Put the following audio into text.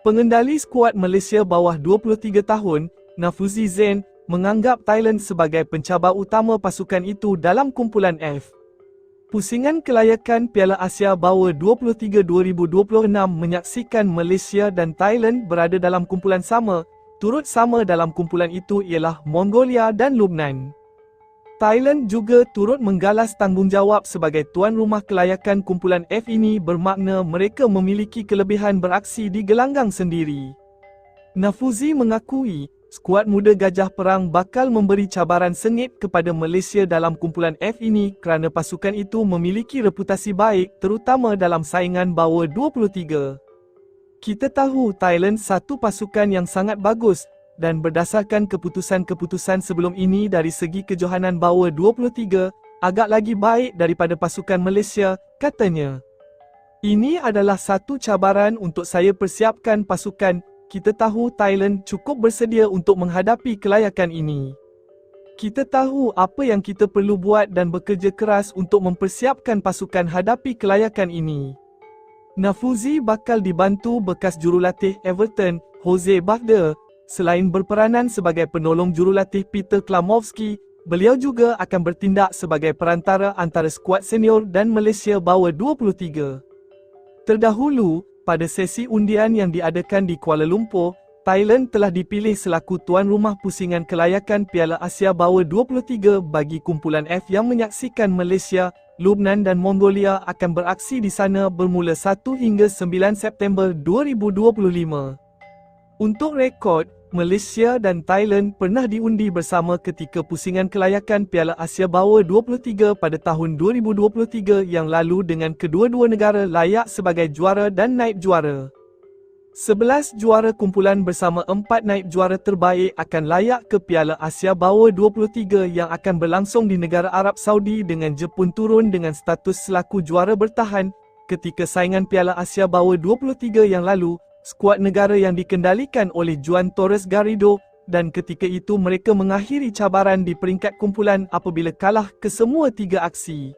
Pengendali skuad Malaysia bawah 23 tahun, Nafuzi Zain, menganggap Thailand sebagai pencabar utama pasukan itu dalam kumpulan F. Pusingan kelayakan Piala Asia Bawah 23 2026 menyaksikan Malaysia dan Thailand berada dalam kumpulan sama, turut sama dalam kumpulan itu ialah Mongolia dan Lubnan. Thailand juga turut menggalas tanggungjawab sebagai tuan rumah kelayakan kumpulan F ini bermakna mereka memiliki kelebihan beraksi di gelanggang sendiri. Nafuzi mengakui, skuad muda Gajah Perang bakal memberi cabaran sengit kepada Malaysia dalam kumpulan F ini kerana pasukan itu memiliki reputasi baik terutama dalam saingan bawah 23. Kita tahu Thailand satu pasukan yang sangat bagus dan berdasarkan keputusan-keputusan sebelum ini dari segi kejohanan bawa 23, agak lagi baik daripada pasukan Malaysia, katanya. Ini adalah satu cabaran untuk saya persiapkan pasukan, kita tahu Thailand cukup bersedia untuk menghadapi kelayakan ini. Kita tahu apa yang kita perlu buat dan bekerja keras untuk mempersiapkan pasukan hadapi kelayakan ini. Nafuzi bakal dibantu bekas jurulatih Everton, Jose Bagder, Selain berperanan sebagai penolong jurulatih Peter Klamovski, beliau juga akan bertindak sebagai perantara antara skuad senior dan Malaysia bawah 23. Terdahulu, pada sesi undian yang diadakan di Kuala Lumpur, Thailand telah dipilih selaku tuan rumah pusingan kelayakan Piala Asia bawah 23 bagi kumpulan F yang menyaksikan Malaysia, Lubnan dan Mongolia akan beraksi di sana bermula 1 hingga 9 September 2025. Untuk rekod, Malaysia dan Thailand pernah diundi bersama ketika pusingan kelayakan Piala Asia Bawah 23 pada tahun 2023 yang lalu dengan kedua-dua negara layak sebagai juara dan naib juara. Sebelas juara kumpulan bersama empat naib juara terbaik akan layak ke Piala Asia Bawah 23 yang akan berlangsung di negara Arab Saudi dengan Jepun turun dengan status selaku juara bertahan ketika saingan Piala Asia Bawah 23 yang lalu skuad negara yang dikendalikan oleh Juan Torres Garrido dan ketika itu mereka mengakhiri cabaran di peringkat kumpulan apabila kalah ke semua tiga aksi.